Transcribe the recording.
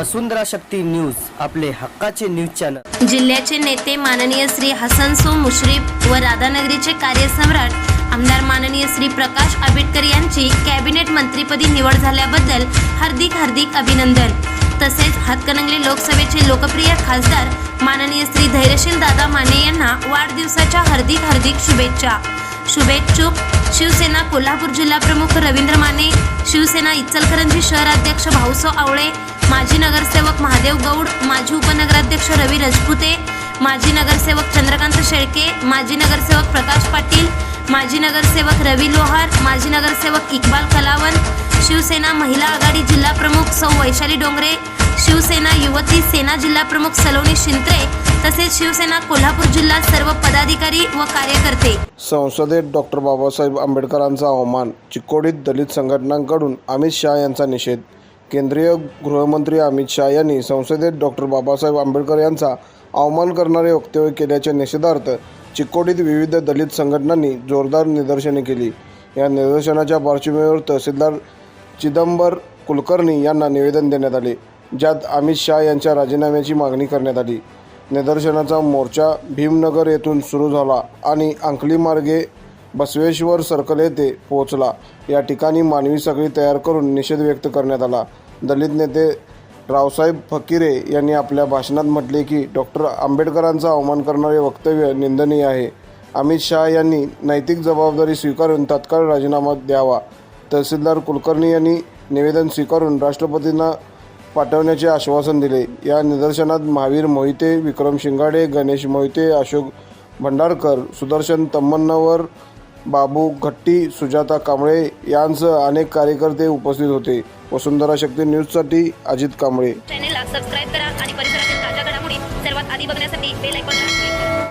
वसुंधरा शक्ती news आपले हक्काचे news channel. जिल्ह्याचे नेते माननीय श्री हसन सो मुश्रीफ व राधानगरीचे कार्यसम्राट आमदार माननीय श्री प्रकाश आंबेडकर यांची कॅबिनेट मंत्रीपदी निवड झाल्याबद्दल हार्दिक हार्दिक अभिनंदन. तसेच हातकणंगले लोकसभेचे लोकप्रिय खासदार माननीय श्री धैर्यशील दादा माने यांना वाढदिवसाच्या हार्दिक हार्दिक शुभेच्छा. शुभेच्छुक. शिवसेना कोल्हापूर जिल्हा प्रमुख रवींद्र माने शिवसेना इचलकरंजी शहराध्यक्ष भाऊसो आवळे माजी नगरसेवक महादेव गौड माजी उपनगराध्यक्ष रवी रजपुते माजी नगरसेवक चंद्रकांत शेळके माजी नगरसेवक प्रकाश पाटील माजी नगरसेवक रवी लोहार माजी नगरसेवक इक्बाल कलावन शिवसेना महिला आघाडी जिल्हा प्रमुख सौ वैशाली डोंगरे शिवसेना युवती सेना जिल्हा प्रमुख सलोनी शिंत्रे तसेच शिवसेना कोल्हापूर जिल्हा सर्व पदाधिकारी व कार्यकर्ते. संसदेत डॉक्टर बाबासाहेब आंबेडकरांचा अवमान चिकोडीत दलित संघटनांकडून अमित शहा यांचा निषेध. केंद्रीय गृहमंत्री अमित शहा यांनी संसदेत डॉक्टर बाबासाहेब आंबेडकर यांचा अवमान करणारे वक्तव्य केल्याच्या निषेधार्थ चिकोडीत विविध दलित संघटनांनी जोरदार निदर्शने केली. या निदर्शनाच्या पार्श्वभूमीवर तहसीलदार चिदंबर कुलकर्णी यांना निवेदन देण्यात आले ज्यात अमित शहा यांच्या राजीनाम्याची मागणी करण्यात आली. निदर्शनाचा मोर्चा भीमनगर येथून सुरू झाला आणि अंकली मार्गे बसवेश्वर सर्कल येथे पोहोचला. या ठिकाणी मानवी साखळी तयार करून निषेध व्यक्त करण्यात आला. दलित नेते रावसाहेब फकीरे यांनी आपल्या भाषणात म्हटले की डॉक्टर आंबेडकरांचा अवमान करणारे वक्तव्य निंदनीय आहे. अमित शहा यांनी नैतिक जबाबदारी स्वीकारून तात्काळ राजीनामा द्यावा. तहसीलदार कुलकर्णी यांनी निवेदन स्वीकारून राष्ट्रपतींना पाठवण्याचे आश्वासन दिले. या निदर्शनात महावीर मोहिते विक्रम शिंगाडे गणेश मोहिते अशोक भंडारकर सुदर्शन तम्मन्नवर बाबू घट्टी सुजाता कांबळे यांसह अनेक कार्यकर्ते उपस्थित होते. वसुंधरा शक्ती न्यूजसाठी अजित कांबळे. चॅनेलला सबस्क्राईब करा आणि परिसरातील ताज्या घडामोडी सर्वात आधी बघण्यासाठी बेल आयकॉन